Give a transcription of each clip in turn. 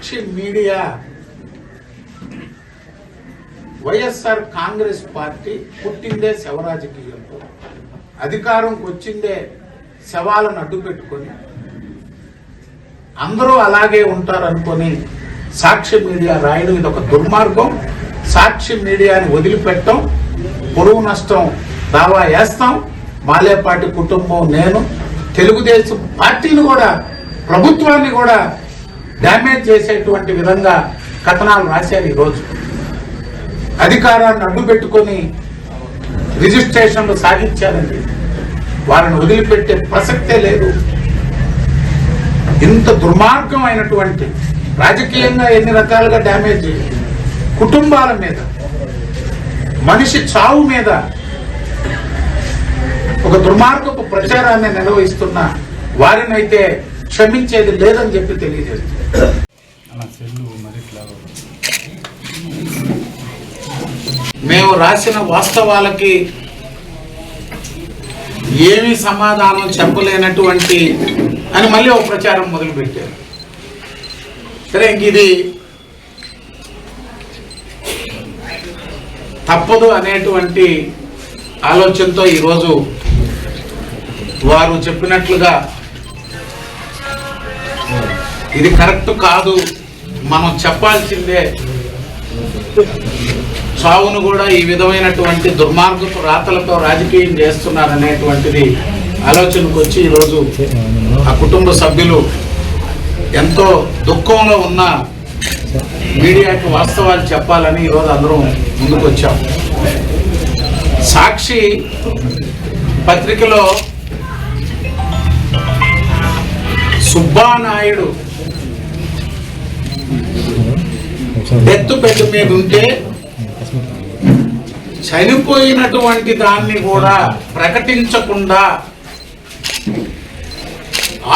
Sakshi media YSR Congress party పుట్టిందే శవరాజకీయంతో. అధికారంకి వచ్చిందే శవాలను అడ్డు పెట్టుకొని అందరూ అలాగే ఉంటారనుకొని సాక్షి మీడియా రాయడం ఇది ఒక దుర్మార్గం. సాక్షి మీడియాని వదిలిపెట్టం. పొరుగు నష్టం దావా వేస్తాం. మాలేపాటి కుటుంబం నేను. తెలుగుదేశం పార్టీని కూడా ప్రభుత్వాన్ని కూడా డ్యామేజ్ చేసేటువంటి విధంగా కథనాలు రాశారు ఈరోజు అధికారాన్ని అడ్డు పెట్టుకొని రిజిస్ట్రేషన్లు సాగించారండి. వారిని వదిలిపెట్టే ప్రసక్తే లేదు. ఇంత దుర్మార్గమైనటువంటి రాజకీయంగా ఎన్ని రకాలుగా డ్యామేజ్ చేయాలి? కుటుంబాల మీద మనిషి చావు మీద ఒక దుర్మార్గపు ప్రచారాన్ని నిర్వహిస్తున్న వారినైతే క్షమించేది లేదని చెప్పి తెలియజేస్తుంది. మేము రాసిన వాస్తవాలకి ఏమీ సమాధానం చెప్పలేనటువంటి అని మళ్ళీ ఒక ప్రచారం మొదలుపెట్టారు. సరే ఇంక ఇది తప్పదు అనేటువంటి ఆలోచనతో ఈరోజు వారు చెప్పినట్లుగా ఇది కరెక్ట్ కాదు. మనం చెప్పాల్సిందే చావును కూడా ఈ విధమైనటువంటి దుర్మార్గపు రాతలతో రాజకీయం చేస్తున్నారనేటువంటిది ఆలోచనకు వచ్చి ఈరోజు ఆ కుటుంబ సభ్యులు ఎంతో దుఃఖంలో ఉన్న మీడియాకి వాస్తవాలు చెప్పాలని ఈరోజు అందరం ముందుకు వచ్చాం సాక్షి పత్రికలో సుబ్బానాయుడు ఎత్తు బెడ్ మీద ఉంటే చనిపోయినటువంటి దాన్ని కూడా ప్రకటించకుండా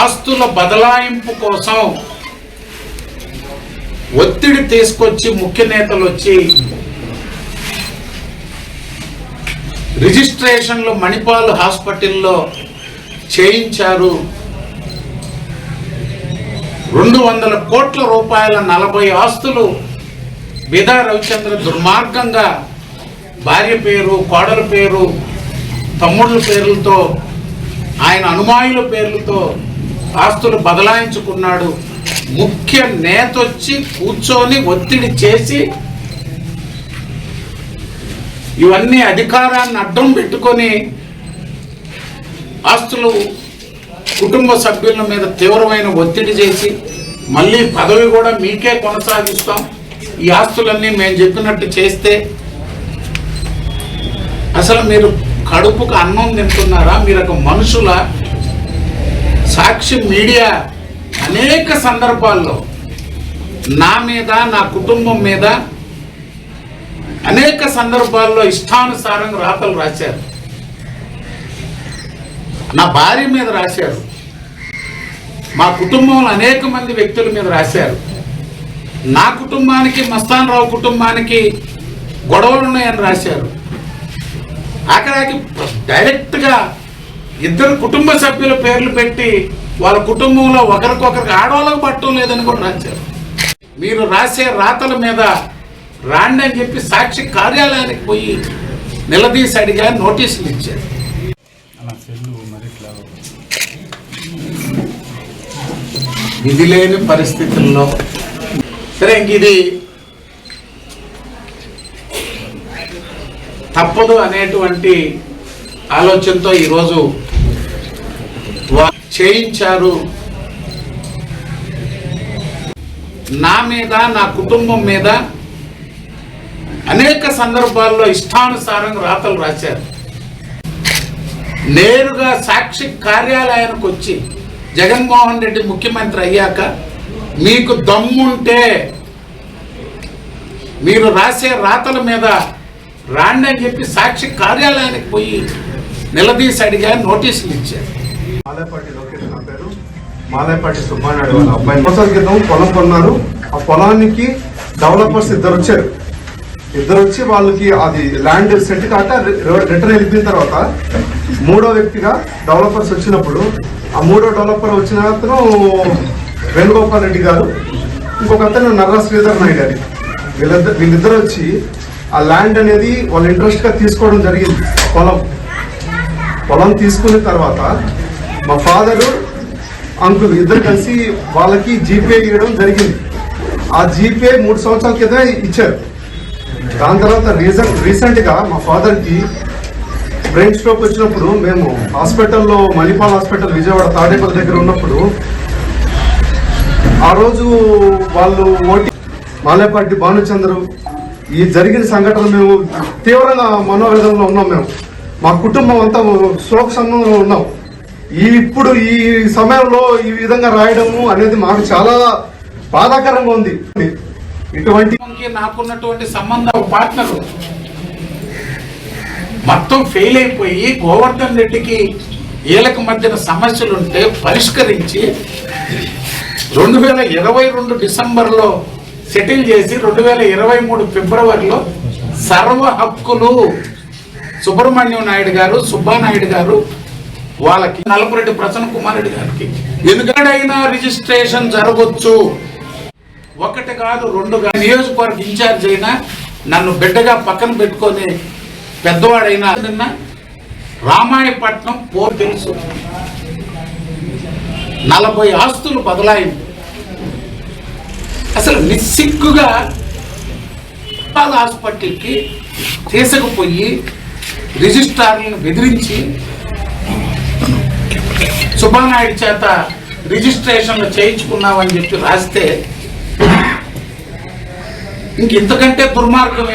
ఆస్తుల బదలాయింపు కోసం ఒత్తిడి తీసుకొచ్చి ముఖ్య నేతలు వచ్చి రిజిస్ట్రేషన్లు మణిపాల్ హాస్పిటల్లో చేయించారు. రెండు వందల కోట్ల రూపాయల నలభై ఆస్తులు బిదా రవిచంద్ర దుర్మార్గంగా భార్య పేరు కోడల పేరు తమ్ముళ్ళ పేర్లతో ఆయన అనుమాయుల పేర్లతో ఆస్తులు బదలాయించుకున్నాడు. ముఖ్య నేత వచ్చి కూర్చొని ఒత్తిడి చేసి ఇవన్నీ అధికారాన్ని అడ్డం పెట్టుకొని ఆస్తులు కుటుంబ సభ్యుల మీద తీవ్రమైన ఒత్తిడి చేసి మళ్ళీ పదవి కూడా మీకే కొనసాగిస్తాం. ఈ ఆస్తులన్నీ మేము చెప్పినట్టు చేస్తే అసలు మీరు కడుపుకు అన్నం తింటున్నారా? మీరు ఒక మనుషుల సాక్షి మీడియా అనేక సందర్భాల్లో నా మీద నా కుటుంబం మీద అనేక సందర్భాల్లో ఇష్టానుసారంగా రాతలు రాశారు. నా భార్య మీద రాశారు. మా కుటుంబంలో అనేక మంది వ్యక్తుల మీద రాశారు. నా కుటుంబానికి మస్తాన్ రావు కుటుంబానికి గొడవలు ఉన్నాయని రాశారు. అక్కడికి డైరెక్ట్గా ఇద్దరు కుటుంబ సభ్యుల పేర్లు పెట్టి వాళ్ళ కుటుంబంలో ఒకరికొకరికి ఆడవాళ్ళకు పట్టడం లేదని కూడా రాశారు. మీరు రాసే రాతల మీద రాండి అని చెప్పి సాక్షి కార్యాలయానికి పోయి నిలదీసి అడిగా నోటీసులు ఇచ్చారు. అలా విధి లేని పరిస్థితుల్లో. సరే ఇంక ఇది తప్పదు అనేటువంటి ఆలోచనతో ఈరోజు చేయించారు. నా మీద నా కుటుంబం మీద అనేక సందర్భాల్లో ఇష్టానుసారం రాతలు రాశారు. నేరుగా సాక్షి కార్యాలయానికి వచ్చి జగన్మోహన్ రెడ్డి ముఖ్యమంత్రి అయ్యాక మీకు దమ్ముంటే మీరు రాసే రాతల మీద రాండి అని చెప్పి సాక్షి కార్యాలయానికి పోయి నిలదీసి అడిగా నోటీసులు ఇచ్చారు. మాలేపాటి లొకేషన్ నా పేరు. మాలేపాటి సుబ్బానాయుడు వాళ్ళ అబ్బాయి. సంవత్సరాల క్రితం పొలం కొన్నారు. ఆ పొలానికి డెవలపర్స్ ఇద్దరు వచ్చారు. ఇద్దరు వచ్చి వాళ్ళకి అది ల్యాండ్ సెట్ కాక రిటర్న్ వెళ్ళిపోయిన తర్వాత మూడో వ్యక్తిగా డెవలపర్స్ వచ్చినప్పుడు ఆ మూడో డెవలపర్ వచ్చిన అతను వేణుగోపాల్ రెడ్డి గారు ఇంకొక అతను నర్ర శ్రీధర్ నాయుడు అని వీళ్ళిద్దరు వీళ్ళిద్దరు వచ్చి ఆ ల్యాండ్ అనేది వాళ్ళ ఇంట్రెస్ట్గా తీసుకోవడం జరిగింది. పొలం. పొలం తీసుకున్న తర్వాత మా ఫాదరు అంకుల్ ఇద్దరు కలిసి వాళ్ళకి జీపే ఇవ్వడం జరిగింది. ఆ జీపే మూడు సంవత్సరాల కింద ఇచ్చారు. దాని తర్వాత రీసెంట్ రీసెంట్గా మా ఫాదర్కి బ్రెయిన్ స్ట్రోక్ వచ్చినప్పుడు మేము హాస్పిటల్లో మణిపాల్ హాస్పిటల్ విజయవాడ తాడేపల్లి దగ్గర ఉన్నప్పుడు ఆ రోజు వాళ్ళు ఓటి మాలేపాటి భానుచంద్రు ఈ జరిగిన సంఘటన మేము తీవ్రంగా మనోవేదనలో ఉన్నాం మేము. మా కుటుంబం అంతా శోక సమయంలో ఉన్నాం. ఈ ఇప్పుడు ఈ సమయంలో ఈ విధంగా రాయడము అనేది మాకు చాలా బాధాకరంగా ఉంది. ఇటువంటి నాకున్నటువంటి సంబంధం పార్ట్నర్ మొత్తం ఫెయిల్ అయిపోయి గోవర్ధన్ రెడ్డికి వీళ్ళకి మధ్యన సమస్యలుంటే పరిష్కరించి రెండు వేల ఇరవై రెండు డిసెంబర్లో సెటిల్ చేసి రెండు వేల ఇరవై మూడు ఫిబ్రవరిలో సర్వ హక్కులు సుబ్రహ్మణ్యం నాయుడు గారు సుబ్బానాయుడు గారు వాళ్ళకి నలపరెడ్డి ప్రసన్న కుమార్ రెడ్డి గారికి. ఎందుకడైనా రిజిస్ట్రేషన్ జరగొచ్చు. ఒకటి కాదు రెండు నియోజకవర్గ ఇన్ఛార్జ్ అయినా నన్ను బిడ్డగా పక్కన పెట్టుకొని పెద్దవాడైనా నిన్న రామాయపట్నం పోర్ తెలుసు. నలభై ఆస్తులు బదలాయింది. అసలు నిస్సిగ్గుగా హాస్పిటల్కి తీసుకుపోయి రిజిస్ట్రార్లను బెదిరించి సుబ్బానాయుడు చేత రిజిస్ట్రేషన్లు చేయించుకున్నామని చెప్పి రాస్తే ఇంక ఇంతకంటే దుర్మార్గం